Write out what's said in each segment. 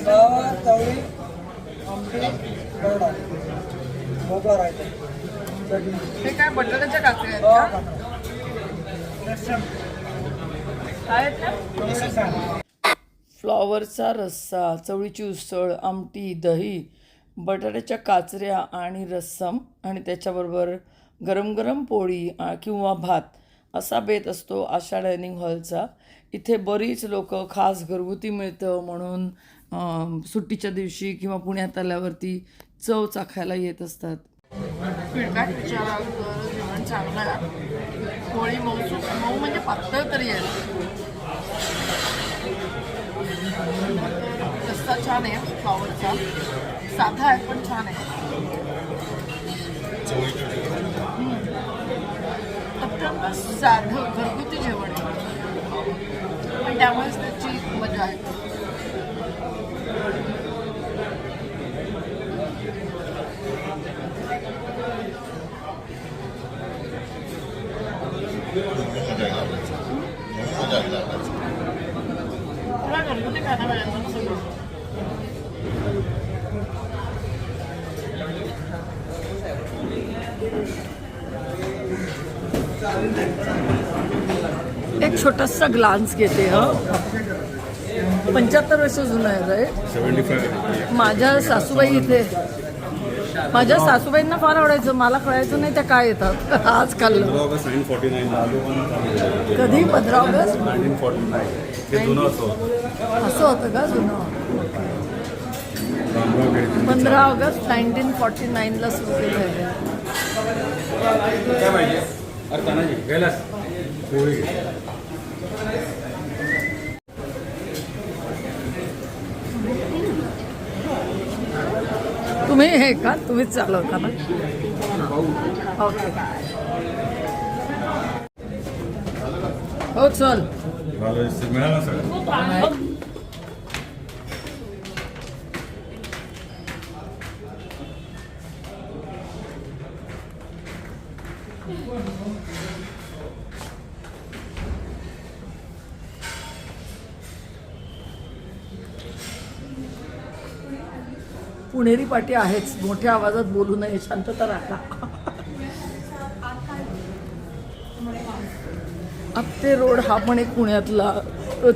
Flower आमटी बरडा राहते हे काय बटाट्याच्या काकड्या आहेत का? काका. काय आहेत त्या? फ्लॉवरचा रस्सा चवळीची उसळ आमटी दही बटाट्याच्या काचऱ्या आणि रस्सम आणि त्याच्याबरोबर गरम गरम पोळी आ, किंवा भात. असा बेत असतो आशा डायनिंग हॉलचा. इथे बरीच लोक खास घरगुती मिळतं म्हणून सुट्टीच्या दिवशी किंवा पुण्यात आल्यावरती चव चाखायला येत असतात. फीडबॅक विचाराल तर जेवण चांगलं आहे. पोळी मऊ मऊ म्हणजे पातळ तरी आहे. रस्ता छान आहे फ्लॉवरचा साधा आहे पण छान आहे. साधं घरगुती जेवण. आहे पण त्यामुळेच त्याची मजा आहे. तुला घरगुती खायला पाहिजे छोटासा ग्लान्स घेते हा. पंच्याहत्तर वर्ष जुनं आहे राईट माझ्या सासूबाई इथे. माझ्या सासूबाईंना फार आवडायचं. मला कळायचं नाही त्या काय येतात. आज खाल्लं. कधी? पंधरा ऑगस्ट? असं होतं का जुनं? पंधरा ऑगस्ट नाईन्टीन फॉर्टी नाईनला सुरू केलं आहे. तुम्ही हे का? तुम्हीच चालवता ना? ओके. हो चल. झालं, मिळालं पुणेरी पाठी आहेच. मोठ्या आवाजात बोलू नये. शांतता राखा. आपटे रोड हा पण एक पुण्यातला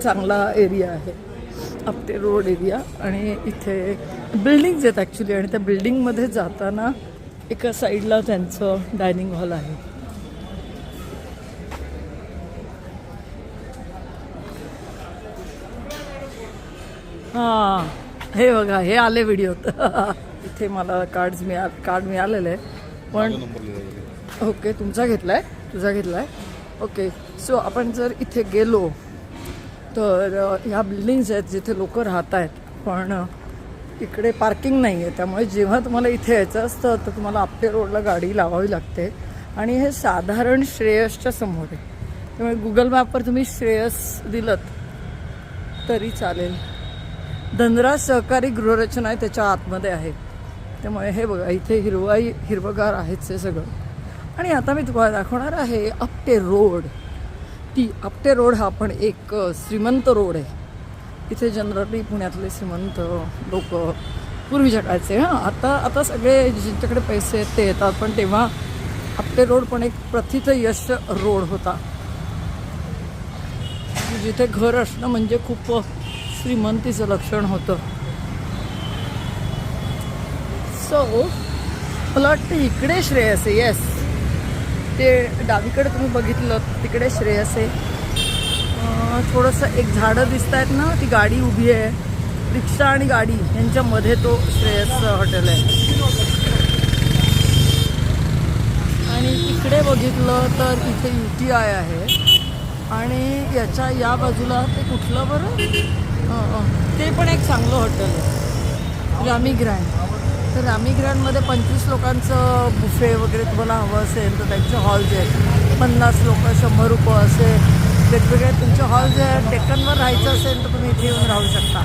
चांगला एरिया आहे. आपटे रोड एरिया आणि इथे बिल्डिंग्ज आहेत ॲक्च्युली आणि त्या बिल्डिंगमध्ये जाताना एका साईडला त्यांचं डायनिंग हॉल आहे. हां. हे बघा हे आले व्हिडिओत इथे मला कार्ड्स मिळा कार्ड मिळालेलं. आहे पण ओके तुमचा घेतला आहे तुझा घेतला आहे ओके सो आपण जर इथे गेलो तर ह्या बिल्डिंग्स आहेत जिथे लोक राहत आहेत पण इकडे पार्किंग नाही आहे त्यामुळे जेव्हा तुम्हाला इथे यायचं असतं तर तुम्हाला आपटे रोडला गाडी लावावी लागते. आणि हे साधारण श्रेयसच्या समोर आहे. त्यामुळे गुगल मॅपवर तुम्ही श्रेयस दिलं तरी चालेल. धनराज सहकारी गृहरचना आहे त्याच्या आतमध्ये आहे. त्यामुळे हे बघा इथे हिरवाई हिरवगार आहेच हे सगळं. आणि आता मी तुम्हाला दाखवणार आहे आपटे रोड. ती आपटे रोड हा पण एक श्रीमंत रोड आहे. इथे जनरली पुण्यातले श्रीमंत लोक पूर्वीच्या काळचे हां आता आता सगळे ज्यांच्याकडे पैसे आहेत ते येतात पण तेव्हा आपटे रोड पण एक प्रथित यश रोड होता. जिथे घर असणं म्हणजे खूप श्रीमंतीचं लक्षण होतं. सो मला वाटतं इकडे श्रेयस आहे येस ते डावीकडे तुम्ही बघितलं तिकडे श्रेयस आहे. थोडंसं एक झाडं दिसत आहेत ना ती गाडी उभी आहे. रिक्षा आणि गाडी यांच्यामध्ये तो श्रेयस हॉटेल आहे. आणि इकडे बघितलं तर इथे यू टी आय आहे. आणि याच्या या बाजूला ते कुठलं बरं? ते पण एक चांगलं हॉटेल आहे. रामी ग्रँड तर रामी ग्रँडमध्ये पंचवीस लोकांचं बुफे वगैरे तुम्हाला हवं असेल तर त्यांचे हॉल्स आहेत. पन्नास लोक शंभर रुपये असे. वेगवेगळे तुमचे हॉल्स आहेत टेकनवर राहायचं असेल तर तुम्ही इथे येऊन राहू शकता.